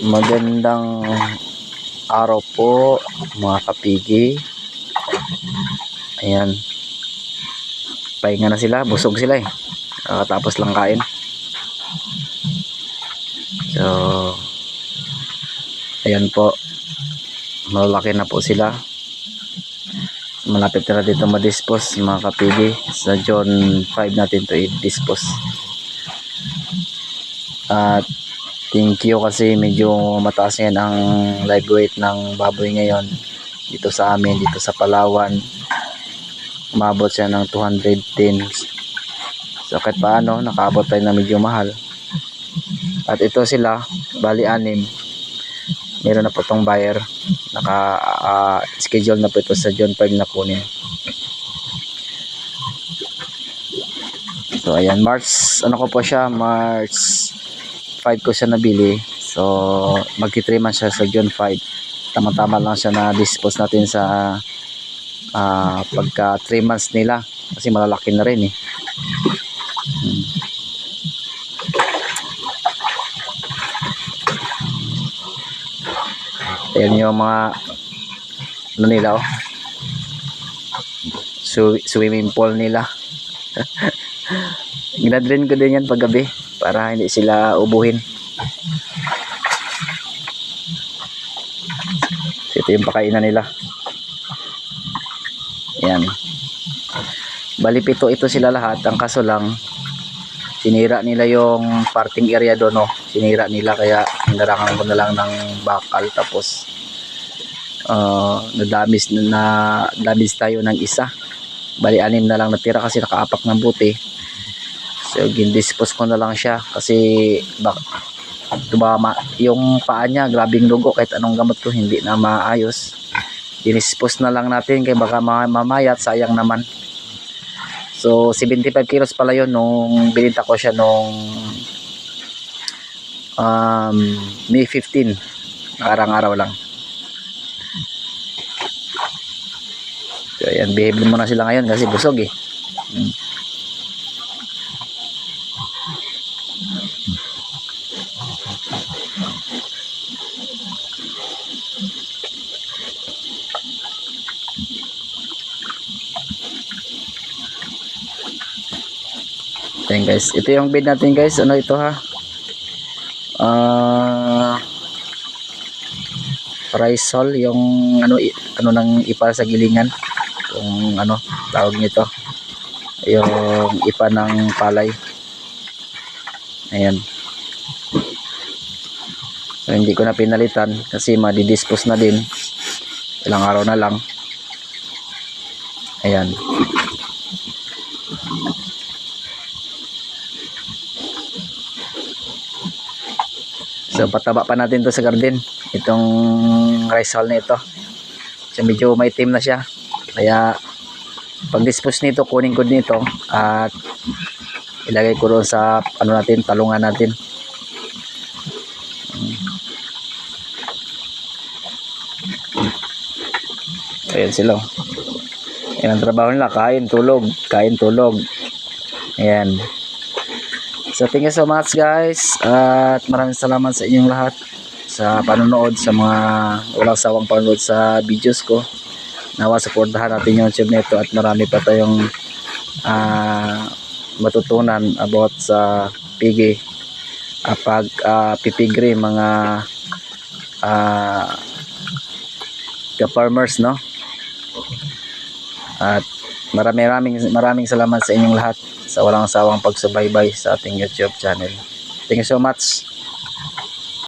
Magandang araw po mga kapigi. Ayan. Pahinga na sila. Busog sila eh. Kakatapos lang kain. So, ayan po. Malalaki na po sila. Malapit na dito ma-dispose mga kapigi. Sa John 5 natin to i-dispose. At thank you kasi medyo mataas ngayon ang live weight ng baboy ngayon dito sa amin, dito sa Palawan. Umabot siya ng 210. So kahit paano, nakaabot tayo na medyo mahal. At ito sila, bali anim. Meron na po tong buyer. Naka ah, schedule na po ito sa John 5 na kunin. So ayan, March, ano ko po siya, March 5 ko siya nabili. So, magti 3 months siya sa June 5. Tama-tama lang siya na dispose natin sa ah, pagka 3 months nila. Kasi malalaki na rin eh. Hmm. Ayan yung mga ano nila oh. Swi- swimming pool nila. Ginadrin ko din yan paggabi para hindi sila ubuhin. So, ito yung pakainan nila. Yan. Bali pito ito sila lahat. Ang kaso lang, sinira nila yung parting area doon. No? Sinira nila kaya hinarangan ko na lang ng bakal. Tapos, uh, nadamis na, na tayo ng isa. Bali anim na lang natira kasi nakaapak ng buti. So, gindispose ko na lang siya kasi bak diba, ma- yung paa niya, grabing dugo kahit anong gamot ko, hindi na maayos. Dinispose na lang natin kay baka ma- mamayat, sayang naman. So, 75 kilos pala yun nung bininta ko siya nung um, May 15. Nakarang araw lang. So, ayan, behave muna sila ngayon kasi busog eh. Hmm. Ayan guys, ito yung bed natin guys. Ano ito ha? Ah Rysol yung ano ano nang ipa sa gilingan. Yung ano tawag nito. Yung ipa ng palay. Ayan. So, hindi ko na pinalitan kasi madidispose na din. Ilang araw na lang. Ayan. So pataba pa natin to sa garden. Itong rice hull na ito. So medyo may team na siya. Kaya pag dispose nito kunin ko nito at ilagay ko doon sa ano natin talungan natin. Ayan sila. oh. Yan ang trabaho nila. Kain, tulog. Kain, tulog. Ayan. So thank you so much guys at maraming salamat sa inyong lahat sa panonood sa mga walang sawang panonood sa videos ko. Nawa supportahan natin yung YouTube nito at marami pa tayong ah, matutunan about sa pigi uh, pag uh, pipigri mga ah, ka-farmers no. At maraming maraming maraming salamat sa inyong lahat sa walang sawang pagsubaybay sa ating YouTube channel. Thank you so much.